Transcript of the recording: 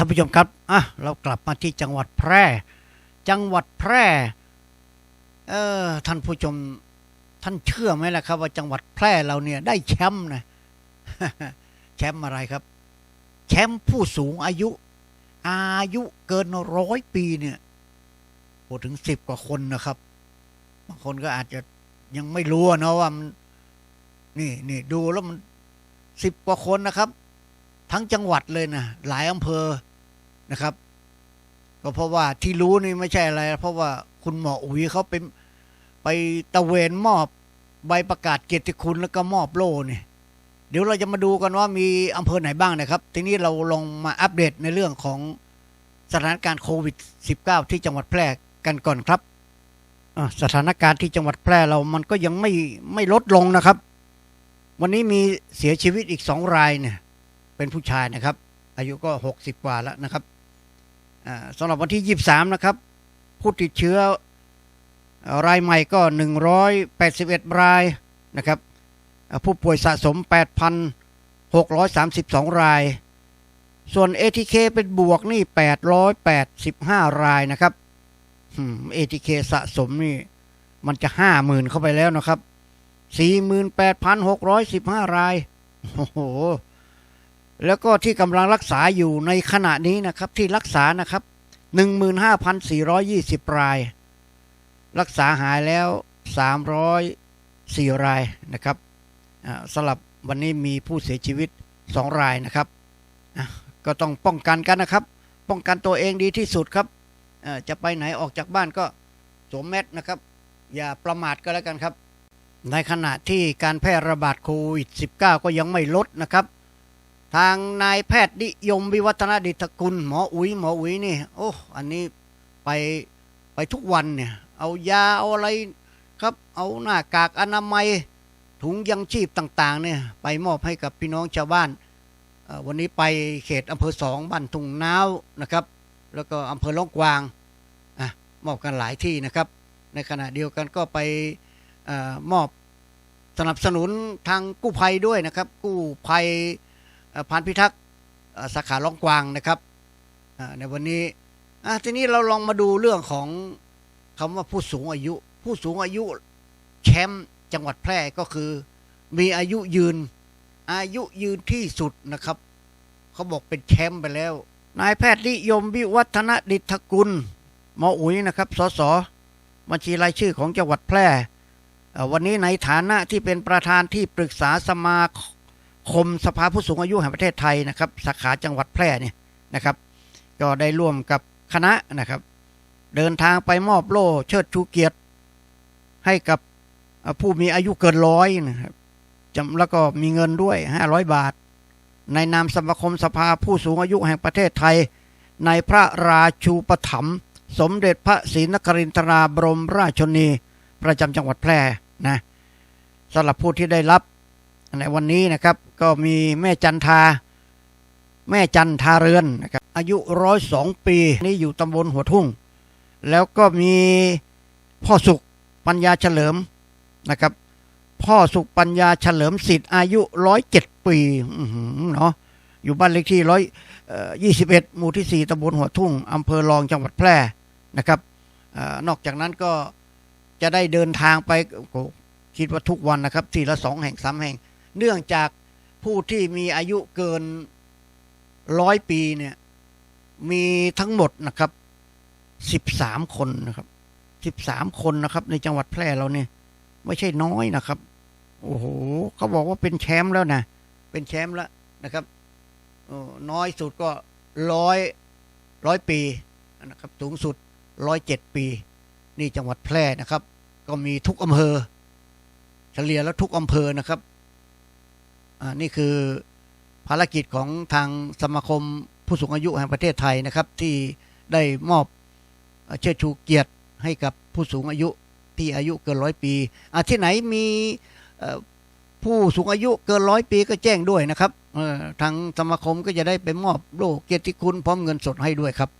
ท่านผู้ชมครับอะเรากลับมาที่จังหวัดแพร่ จังหวัดแพร่เออท่านผู้ชมท่านเชื่อไหมล่ะครับ ว่าจังหวัดแพร่เราเนี่ยได้แชมป์นะแชมป์อะไรครับ แชมป์ผู้สูงอายุ อายุเกินร้อยปีเนี่ยพูดถึงสิบกว่าคนนะครับบางคนก็อาจจะยังไม่รู้นะว่ามันนี่นี่ดูแล้วมันสิบกว่าคนนะครับ ทั้งจังหวัดเลยนะหลายอำเภอ นะครับ ก็เพราะว่าที่รู้นี่ไม่ใช่อะไร เพราะว่าคุณหมออุ๋ยเขาเป็นไปตะเวนมอบใบประกาศเกียรติคุณแล้วก็มอบโล่เนี่ยเดี๋ยวเราจะมาดูกันว่ามีอำเภอไหนบ้างนะครับ ทีนี้เราลงมาอัปเดตในเรื่องของสถานการณ์โควิด -19 ที่จังหวัดแพร่กันก่อนครับสถานการณ์ที่จังหวัดแพร่เรามันก็ยังไม่ไม่ลดลงนะครับ วันนี้มีเสียชีวิตอีกสองรายเนี่ย เป็นผู้ชายนะครับ อายุก็หกสิบกว่าแล้วนะครับ สำหรับวันที่ยี่บสามนะครับ ผู้ติดเชื้อรายใหม่ก็หนึ่งร้อยแปดสิบเอ็ดรายนะครับ ผู้ป่วยสะสมแปดพันหกร้อยสามสิบสองราย ส่วน ATK เป็นบวกนี่แปดร้อยแปดสิบห้ารายนะครับอืม ATK สะสมนี่ มันจะห้าหมื่นเข้าไปแล้วนะครับสี่หมื่นแปดพันหกร้อยสิบห้าราย โอ้โห แล้วก็ที่กำลังรักษาอยู่ในขณะนี้นะครับที่รักษานะครับ 15,420 ราย รักษาหายแล้ว 304 รายนะครับสำหรับวันนี้มีผู้เสียชีวิต 2 รายนะครับ ก็ต้องป้องกันกันนะครับ ป้องกันตัวเองดีที่สุดครับจะไปไหนออกจากบ้านก็สวมแมสนะครับ อย่าประมาทก็แล้วกันครับ ในขณะที่การแพร่ระบาดโควิด -19 ก็ยังไม่ลดนะครับ ทางนายแพทย์นิยมวิวัฒนาดิตกุลหมออุ๋ยหมออุ๋ยนี่ โอ้อันนี้ไปไปทุกวันเนี่ย เอายาเอาอะไรครับ เอาหน้ากากอนามัยถุงยังชีพต่าง ๆ เนี่ย ไปมอบให้กับพี่น้องชาวบ้าน วันนี้ไปเขตอำเภอสองบ้านทุ่งนาวนะครับ แล้วก็อำเภอล่องกวางอะมอบกันหลายที่นะครับ ในขณะเดียวกันก็ไปอมอบสนับสนุนทางกู้ภัยด้วยนะครับ กู้ภัย พานพิทักษ์สาขาล่องกวางนะครับในวันนี้ทีนี้เราลองมาดูเรื่องของคำว่าผู้สูงอายุ ผู้สูงอายุแชมป์จังหวัดแพร่ก็คือ มีอายุยืน อายุยืนที่สุดนะครับ เขาบอกเป็นแชมป์ไปแล้ว นายแพทย์นิยมวิวัฒนดิษฐกุลหมออุ๋ยนะครับสสบัญชีรายชื่อของจังหวัดแพร่วันนี้ในฐานะที่เป็นประธานที่ปรึกษาสมา คมสภาผู้สูงอายุแห่งประเทศไทยนะครับสาขาจังหวัดแพร่เนี่ยนะครับ ก็ได้ร่วมกับคณะนะครับ เดินทางไปมอบโล่เชิดชูเกียรติ ให้กับผู้มีอายุเกินร้อยนะครับจแล้วก็มีเงินด้วย 500 บาท ในนามสมาคมสภาผู้สูงอายุแห่งประเทศไทย ในพระราชูปถัมภ์สมเด็จพระศรีนครินทราบรมราชชนนีประจำจังหวัดแพร่นะสำหรับผู้ที่ได้รับ ในวันนี้นะครับก็มีแม่จันทา แม่จันทาเรือนนะครับอายุร้อยสองปี นี่อยู่ตำบลหัวทุ่ง แล้วก็มีพ่อสุขปัญญาเฉลิมนะครับ พ่อสุขปัญญาเฉลิมสิทธิ์อายุร้อยเจ็ดปีอื้อหือเนาะอยู่บ้านเลขที่ร้อยยี่สิบเอ็ดหมู่ที่สี่ตำบลหัวทุ่งอำเภอรองจังหวัดแพร่นะครับอนอกจากนั้นก็จะได้เดินทางไปคิดว่าทุกวันนะครับทีละสองแห่งสามแห่ง เนื่องจากผู้ที่มีอายุเกินร้อยปีเนี่ย มีทั้งหมดนะครับสิบสามคนนะครับสิบสามคนนะครับ ในจังหวัดแพร่เราเนี่ย ไม่ใช่น้อยนะครับ โอ้โหเขาบอกว่าเป็นแชมป์แล้วนะเป็นแชมป์แล้วนะครับน้อยสุดก็ร้อยร้อยปีนะครับ สูงสุดร้อยเจ็ดปี นี่จังหวัดแพร่นะครับ ก็มีทุกอำเภอ เฉลี่ยแล้วทุกอำเภอนะครับ นี่คือภารกิจของทางสมาคมผู้สูงอายุแห่งประเทศไทยนะครับ ที่ได้มอบเอ่อชิดชูเกียรติให้กับผู้สูงอายุที่อายุเกินร้อยปีที่ไหนมีผู้สูงอายุเกินร้อยปีก็แจ้งด้วยนะครับทางสมาคมก็จะได้ไปมอบโล่เกียรติคุณพร้อมเงินสดให้ด้วยครับ